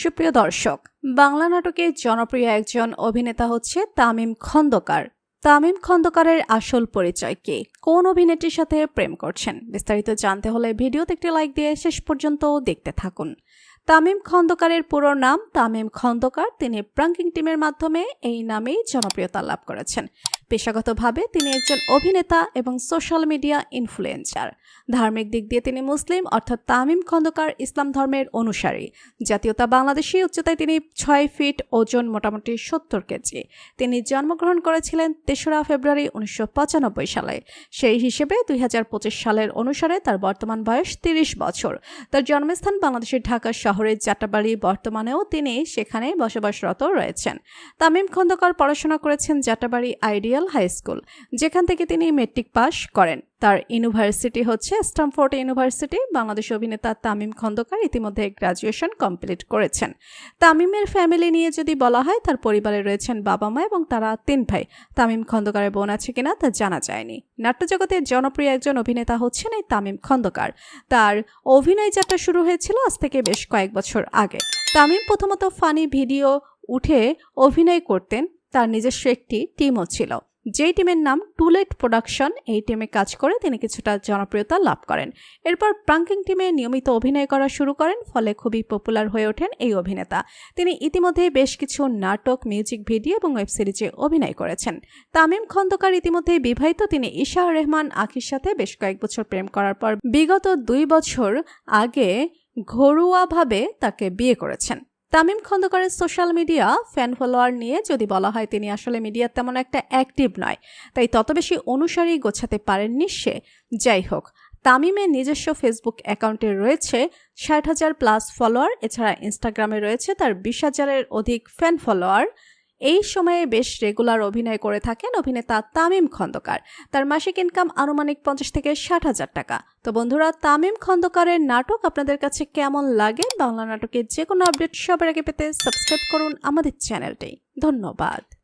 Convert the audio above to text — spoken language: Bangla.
সুপ্রিয় দর্শক, বাংলা নাটকের জনপ্রিয় একজন অভিনেতা হচ্ছে তামিম খন্দকার। তামিম খন্দকারের আসল পরিচয় কে? কোন অভিনেত্রীর সাথে প্রেম করছেন? বিস্তারিত জানতে হলে ভিডিওতে একটি লাইক দিয়ে শেষ পর্যন্ত দেখতে থাকুন। তামিম খন্দকারের পুরো নাম তামিম খন্দকার। তিনি প্রাঙ্কিং টিমের মাধ্যমে এই নামেই জনপ্রিয়তা লাভ করেছেন। পেশাগতভাবে তিনি একজন অভিনেতা এবং সোশ্যাল মিডিয়া ইনফ্লুয়েন্সার। ধার্মিক দিক দিয়ে তিনি মুসলিম, অর্থাৎ তামিম খন্দকার ইসলাম ধর্মের অনুসারী। জাতীয়তা বাংলাদেশি উচ্চতায় তিনি ছয় ফিট, ওজন মোটামুটি সত্তর কেজি। তিনি জন্মগ্রহণ করেছিলেন তেসরা ফেব্রুয়ারি উনিশশো পঁচানব্বই সালে। সেই হিসেবে দুই হাজার পঁচিশ সালের অনুসারে তার বর্তমান বয়স তিরিশ বছর। তার জন্মস্থান বাংলাদেশের ঢাকা শহরের যাত্রাবাড়ি বর্তমানেও তিনি সেখানে বসবাসরত রয়েছেন। তামিম খন্দকার পড়াশোনা করেছেন যাত্রাবাড়ি আইডিয়াল হাই স্কুল, যেখান থেকে তিনি মেট্রিক পাস করেন। তার ইউনিভার্সিটি হচ্ছে স্টামফোর্ড ইউনিভার্সিটি। বাংলাদেশ অভিনেতা তামিম খন্দকার ইতিমধ্যে গ্রাজুয়েশন কমপ্লিট করেছেন। তামিমের ফ্যামিলি নিয়ে যদি বলা হয়, তার পরিবারে রয়েছেন বাবা মা এবং তারা তিন ভাই। তামিম খন্দকারের বোন আছে কিনা তা জানা যায়নি। নাট্যজগতের জনপ্রিয় একজন অভিনেতা হচ্ছেন এই তামিম খন্দকার। তার অভিনয় যাত্রা শুরু হয়েছিল আজ থেকে বেশ কয়েক বছর আগে। তামিম প্রথমত ফানি ভিডিও উঠে অভিনয় করতেন। তার নিজস্ব একটি টিমও ছিল। যেই টিমের নাম টুলেট প্রোডাকশন, এই টিমে কাজ করে তিনি কিছুটা জনপ্রিয়তা লাভ করেন। এরপর প্রাঙ্কিং টিমে নিয়মিত অভিনয় করা শুরু করেন, ফলে খুবই পপুলার হয়ে ওঠেন এই অভিনেতা। তিনি ইতিমধ্যে বেশ কিছু নাটক, মিউজিক ভিডিও এবং ওয়েব সিরিজে অভিনয় করেছেন। তামিম খন্দকার ইতিমধ্যে বিবাহিত, তিনি ঈশা রহমান, আখির সাথে বেশ কয়েক বছর প্রেম করার পর বিগত দুই বছর আগে ঘরোয়াভাবে তাকে বিয়ে করেছেন। তামিম খন্দকারের সোশ্যাল মিডিয়া ফ্যান ফলোয়ার নিয়ে যদি বলা হয় তিনি আসলে মিডিয়া তেমন একটা অ্যাক্টিভ নয়। তাই তত বেশি অনুসারী গোছাতে পারেননি সে। যাই হোক, তামিমের নিজস্ব ফেসবুক অ্যাকাউন্টে রয়েছে ষাট হাজার প্লাস ফলোয়ার। এছাড়া ইনস্টাগ্রামে রয়েছে তার বিশ হাজারের অধিক ফ্যান ফলোয়ার। এই সময়ে বেশ রেগুলার অভিনয় করে থাকেন অভিনেতা তামিম খন্দকার। তার মাসিক ইনকাম আনুমানিক পঞ্চাশ থেকে ষাট হাজার টাকা। তো বন্ধুরা, তামিম খন্দকারের নাটক আপনাদের কাছে কেমন লাগে? বাংলা নাটকের যে কোনো আপডেট সবার আগে পেতে সাবস্ক্রাইব করুন আমাদের চ্যানেলটি ধন্যবাদ।